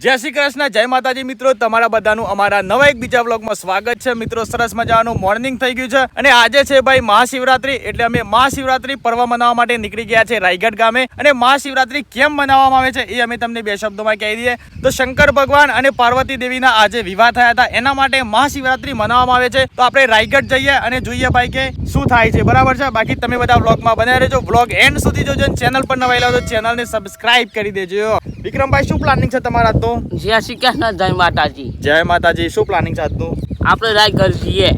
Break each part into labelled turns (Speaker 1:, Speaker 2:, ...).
Speaker 1: જય શ્રી કૃષ્ણ, જય માતાજી મિત્રો. તમારા બધાનું અમારા નવા એક બીજા વ્લોગમાં સ્વાગત છે. મિત્રો, સરસ મજાનું મોર્નિંગ થઈ ગયું છે. અને આજે છે ભાઈ મહાશિવરાત્રી, એટલે અમે મહાશિવરાત્રી પર્વ મનાવવા માટે નીકળી ગયા છે રાયગઢ ગામે. અને મહાશિવરાત્રી કેમ મનાવવામાં આવે છે એ અમે તમને બે શબ્દોમાં કહી દઈએ. તો શંકર ભગવાન અને પાર્વતી દેવીના આજે વિવાહ થયા હતા. એના માટે મહાશિવરાત્રી મનાવવામાં આવે છે. તો આપણે રાયગઢ જઈએ અને જોઈએ ભાઈ કે શું થાય છે. બરાબર છે? બાકી તમે બધા વ્લોગમાં બનાવી રહેજો. વ્લોગ એન્ડ સુધી જોજો ચેનલ પર નવા આવ્યા તો ચેનલને સબસ્ક્રાઇબ કરી દેજો. વિક્રમભાઈ શું પ્લાનિંગ છે તમારા તો?
Speaker 2: જય શ્રી કૃષ્ણ જય માતાજી.
Speaker 1: જય માતાજી શું પ્લાનિંગ છે આજનું
Speaker 2: આપણે રાયગઢ જઈએ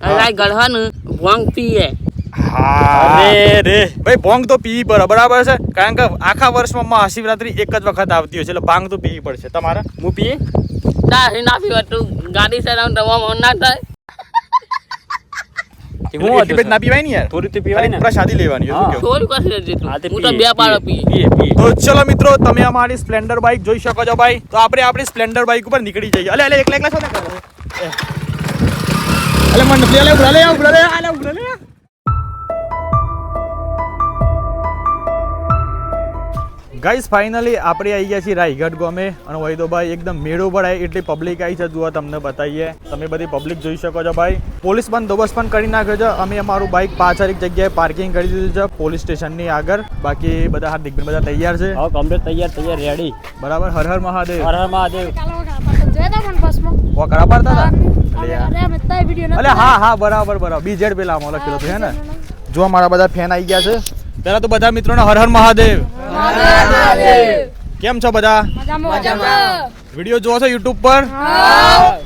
Speaker 1: રાય
Speaker 2: રાયગઢ હે ને ભોંગ પીએ.
Speaker 1: અરે રે. ભાઈ ભોંગ તો પીવી પડે બરાબર છે? કારણ કે આખા વર્ષમાં મહાશિવરાત્રી એક જ વખત આવતી હોય છે એટલે ભાંગ તો પીવી પડશે. તમારા?
Speaker 3: હું પીએ?
Speaker 2: તારી ના પીવા તું ગાડી ચલાવ દવામાં ના થાય.
Speaker 1: એટલી ના પીવાય ને યાર.
Speaker 3: થોડી તો પીવાય ને.
Speaker 1: પ્રસાદી લેવાની?
Speaker 2: થોડું કશે
Speaker 3: હા, તે
Speaker 2: બે પાડો પીએ
Speaker 1: તો ચલો મિત્રો તમે અમારી સ્પ્લેન્ડર બાઇક જોઈ શકો છો ભાઈ. તો આપણે આપણી સ્પ્લેન્ડર બાઇક ઉપર નીકળી જઈએ. અલે અલે એકલા એકલા છો ને અલે મને નથી અલે ઉભરા લે ઉભરા લે ઉભરા લે. ગાઈસ ફાઇનલી આપણે આવી ગયા છીએ રાયગઢ ગોમે અને હોય તો ભાઈ એકદમ મેળો ભરાય એટલી પબ્લિક આવી છે. જુઓ તમને બતાવીએ. તમે બધી પબ્લિક જોઈ શકો છો ભાઈ. પોલીસ પણ દોબસ પણ કરી નાખ્યો છે. અમે અમારું બાઇક પાછળ એક જગ્યાએ પાર્કિંગ કરી દીધું છે પોલીસ સ્ટેશનની આગળ. બાકી બધા હાર્દિકભાઈ બધા તૈયાર છે.
Speaker 3: હા કમ્પ્લીટ તૈયાર તૈયાર રેડી
Speaker 1: બરાબર. હર હર મહાદેવ.
Speaker 3: હર હર મહાદેવ.
Speaker 1: વકરા પાડતા હતા. અલે
Speaker 4: અલે
Speaker 1: હા હા બરાબર બરાબર. બીજેડ પેલા લખેલું હતું હે ને? જો મારા બધા ફેન આવી ગયા છે. પહેલા તો બધા મિત્રોને હર હર મહાદેવ. કેમ છો બધા? વીડિયો જોવો છો યુટ્યુબ પર?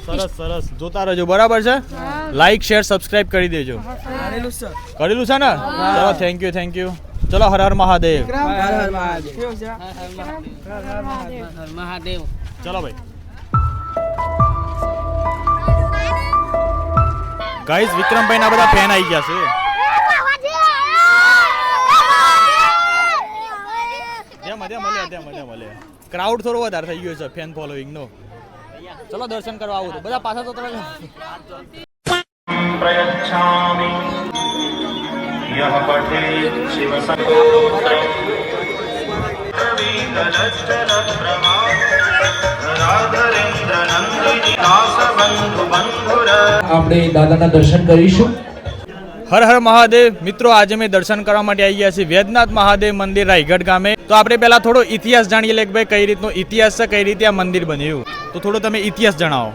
Speaker 1: સરસ સરસ. જોતા રહેજો બરાબર છે? લાઈક શેર સબસ્ક્રાઇબ કરી દેજો. કરેલું છે. ને? ચલો થેન્ક યુ થેન્ક યુ ચલો હર હર મહાદેવ.
Speaker 2: હર હર મહાદેવ.
Speaker 1: ચલો ભાઈ. ગાઈઝ વિક્રમભાઈ ના બધા ફેન આવી ગયા છે. ત્યાં મજા મળે ત્યાં મજા મળે ક્રાઉડ થોડો વધારે થઈ ગયો છે ફેન ફોલોઈંગ નો. ચલો દર્શન કરવા આવું છું. બધા પાછા તો તમે
Speaker 5: પ્રયચ્છામિ.
Speaker 6: આપણે દાદાના દર્શન કરીશું.
Speaker 1: હર હર મહાદેવ. મિત્રો, આજે મેં દર્શન કરવા માટે આવી ગયા છીએ વેદનાથ મહાદેવ મંદિર રાયગઢ ગામે. તો આપણે પહેલા થોડો ઇતિહાસ જાણીએ લે કે ભાઈ, કઈ રીતનો ઇતિહાસ છે, કઈ રીતે આ મંદિર બન્યું. તો થોડો તમે ઇતિહાસ જણાવો.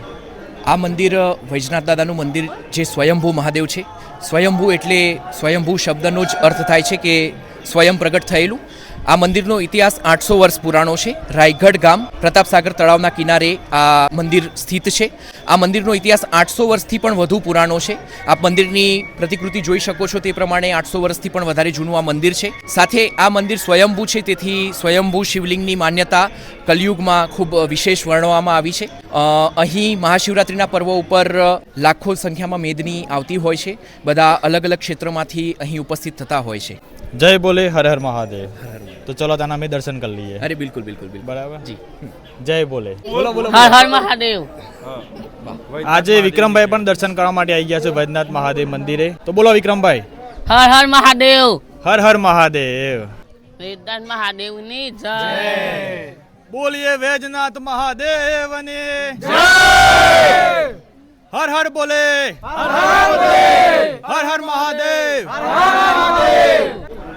Speaker 6: આ મંદિર, વૈજનાથ દાદાનું મંદિર જે સ્વયંભૂ મહાદેવ છે. સ્વયંભૂ એટલે સ્વયંભૂ શબ્દનો જ અર્થ થાય છે કે સ્વયં પ્રગટ થયેલું. આ મંદિરનો ઇતિહાસ આઠસો વર્ષ પુરાણો છે. રાયગઢ ગામ પ્રતાપસાગર તળાવના કિનારે આ મંદિર સ્થિત છે. આ મંદિરનો ઇતિહાસ આઠસો વર્ષથી પણ વધુ પુરાણો છે. આપ મંદિરની પ્રતિકૃતિ જોઈ શકો છો તે પ્રમાણે આઠસો વર્ષથી પણ વધારે જૂનું આ મંદિર છે. સાથે આ મંદિર સ્વયંભૂ છે તેથી સ્વયંભૂ શિવલિંગની માન્યતા કલયુગમાં ખૂબ વિશેષ વર્ણવવામાં આવી છે. અહીં મહાશિવરાત્રિના પર્વ ઉપર લાખો સંખ્યામાં મેદની આવતી હોય છે. બધા અલગ અલગ ક્ષેત્રોમાંથી અહીં ઉપસ્થિત થતા હોય છે.
Speaker 1: જય બોલે હર હર મહાદેવ. તો ચલો તાના અમે દર્શન કરી લઈએ.
Speaker 6: અરે બિલકુલ બિલકુલ બિલકુલ.
Speaker 1: બરાબર?
Speaker 6: જી.
Speaker 1: જય બોલે. બોલો બોલો.
Speaker 2: હર હર મહાદેવ.
Speaker 1: આજે વિક્રમભાઈ પણ દર્શન કરવા માટે આવી ગયા છે વૈદ્યનાથ મહાદેવ મંદિરે. તો બોલો વિક્રમભાઈ.
Speaker 2: હર હર મહાદેવ.
Speaker 1: હર હર મહાદેવ.
Speaker 2: વેદાંત મહાદેવની જય.
Speaker 1: બોલીએ વૈજનાથ જય. હર હર બોલે. હર હર મહાદેવ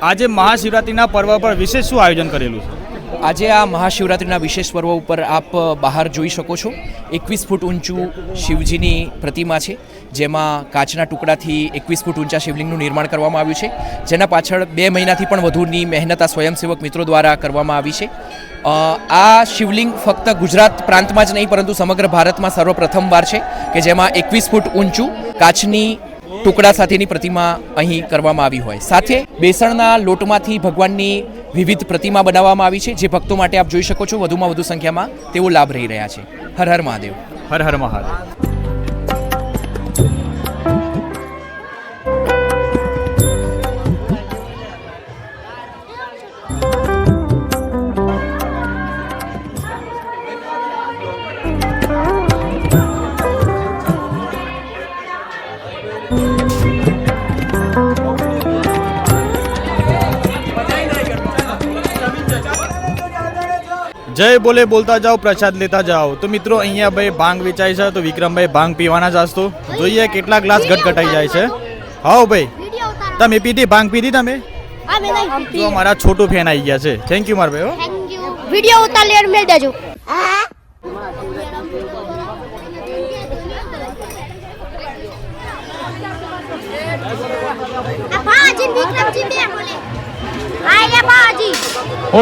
Speaker 1: આજે મહાશિવરાત્રિના પર્વ પર વિશેષ શું આયોજન કરેલું છે?
Speaker 6: આજે આ મહાશિવરાત્રિના વિશેષ પર્વ ઉપર આપ બહાર જોઈ શકો છો. એકવીસ ફૂટ ઊંચું શિવજીની પ્રતિમા છે, જેમાં કાચના ટુકડાથી એકવીસ ફૂટ ઊંચા શિવલિંગનું નિર્માણ કરવામાં આવ્યું છે. જેના પાછળ બે મહિનાથી પણ વધુની મહેનત આ સ્વયંસેવક મિત્રો દ્વારા કરવામાં આવી છે. આ શિવલિંગ ફક્ત ગુજરાત પ્રાંતમાં જ નહીં, પરંતુ સમગ્ર ભારતમાં સર્વપ્રથમવાર છે કે જેમાં એકવીસ ફૂટ ઊંચું કાચની ટુકડા સાથેની પ્રતિમા અહીં કરવામાં આવી હોય. સાથે બેસણના લોટમાંથી ભગવાનની વિવિધ પ્રતિમા બનાવવામાં આવી છે, જે ભક્તો માટે આપ જોઈ શકો છો, વધુમાં વધુ સંખ્યામાં તેઓ લાભ રહી રહ્યા છે. હર હર મહાદેવ.
Speaker 1: હર હર મહાદેવ. જય બોલે બોલતા જાઓ પ્રસાદ લેતા જાઓ. તો મિત્રો અહીંયા ભાઈ ભાંગ વેચાય છે તો વિક્રમભાઈ ભાંગ પીવાના જાસ્તો જોઈએ કેટલા ગ્લાસ ગટગટાઈ જાય છે. હાઉ ભાઈ. તમે પીધી ભાંગ પીધી તમે? તો મારા છોટું ફેન આવી ગયા છે. થેન્ક યુ મારા ભાઈ
Speaker 4: વિડિયો ઉતાર લેર મેલ દેજો. હા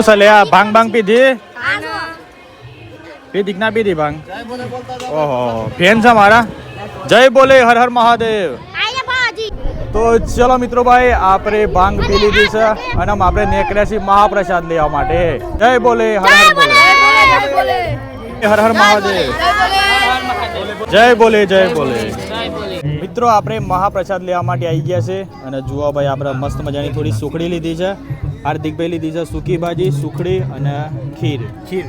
Speaker 1: સલે ભાંગ ભાંગ પીધી.
Speaker 4: હા
Speaker 1: પીધી કે ના પીધી ભાંગ ઓહો ફેન છે મારા. જય બોલે હર હર મહાદેવ. તો ચલો મિત્રો ભાઈ આપણે ભાંગ પી લીધી છે અને આમ આપણે નીકળ્યા છીએ મહાપ્રસાદ લેવા માટે. જય બોલે હર હર બોલે. હર હર મહાદેવ. જય બોલે જય બોલે. મિત્રો આપણે મહાપ્રસાદ લેવા માટે આવી ગયા છે અને જુઓ ભાઈ આપણે મસ્ત મજાની થોડી સુખડી લીધી છે. હાર્દિકભાઈ લીધી છે સૂકી ભાજી સુખડી અને ખીર. ખીર.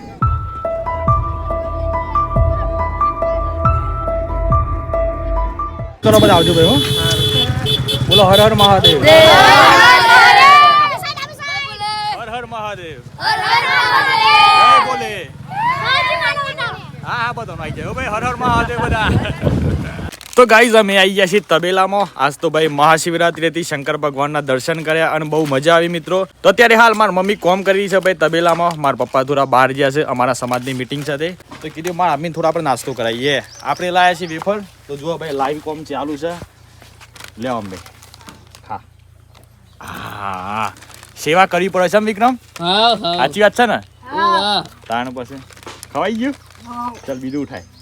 Speaker 1: ચલો બધા આવજો ભાઈ હો. બોલો હર હર મહાદેવ. હર હર મહાદેવ. જય બોલે. હા હા બધો આવી જાય ભાઈ હર હર મહાદેવ બધા. તો ગાઈઝ અમે આવી ગયા છીએ તબેલામાં. આજ તો ભાઈ મહાશિવરાત્રી હતી શંકર ભગવાનના દર્શન કર્યા અને બહુ મજા આવી મિત્રો. તો અત્યારે હાલ માર મમ્મી કોમ કરી છે ભાઈ તબેલામાં. મારા પપ્પા થોડા બહાર ગયા છે અમારા સમાજની મિટિંગ સાથે. તો કીધું મારા મમ્મી થોડા આપણે નાસ્તો કરાવીએ. આપણે લાયા છીએ વેફર. તો જુઓ ભાઈ લાઈવ કોમ ચાલુ છે. લે અમે હા હા. સેવા કરવી પડે છે એમ વિક્રમ?
Speaker 2: હા હા.
Speaker 1: સાચી વાત છે ને? તાણ પછી. ખવાઈ ગયું? ચાલ બીજું ઉઠાય.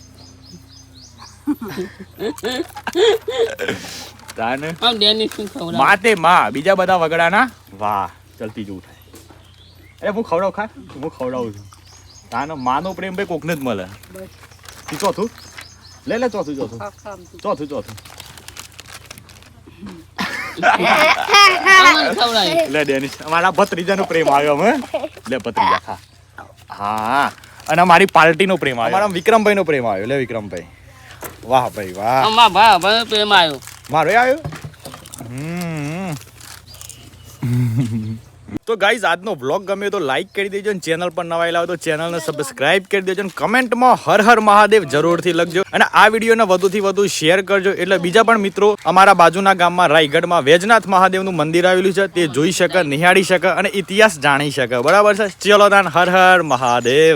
Speaker 1: તાણ
Speaker 2: આમ ડેની શું ખવડાવ?
Speaker 1: માતે માં બીજા બધા વગડાના? વાહ ચલતી જ ઉઠાય અરે હું ખવડાવ ખા. હું ખવડાવું છું. તાનો માનો પ્રેમ ભાઈ કોકને જ મળે. તું ચોથું? લે લે ચોથું ચોથું. ચોથું ચોથું. લે ડેનિશ અમારા ભત્રીજાનો પ્રેમ આવ્યો અમે લે ભત્રીજા ખા. હા. અને અમારી પાર્ટીનો પ્રેમ આવ્યો. અમારા વિક્રમભાઈનો પ્રેમ આવ્યો. લે વિક્રમભાઈ. વાહ ભાઈ વાહ.
Speaker 2: આમાં ભા ભાઈ પ્રેમ આવ્યો.
Speaker 1: મારો આવ્યો? તો ગાઈઝ આજનો વ્લોગ ગમે તો લાઈક કરી દેજો અને ચેનલ પર નવા આવેલા હોય તો ચેનલને સબસ્ક્રાઇબ કરી દેજો અને કમેન્ટમાં હર હર મહાદેવ જરૂરથી લખજો. અને આ વિડીયોને વધુથી વધુ શેર કરજો. એટલે બીજા પણ મિત્રો અમારા બાજુના ગામમાં રાયગઢમાં વેજનાથ મહાદેવનું મંદિર આવેલું છે. તે જોઈ શકે નિહાળી શકે અને ઇતિહાસ જાણી શકે. બરાબર છે? ચલો તાન હર હર મહાદેવ.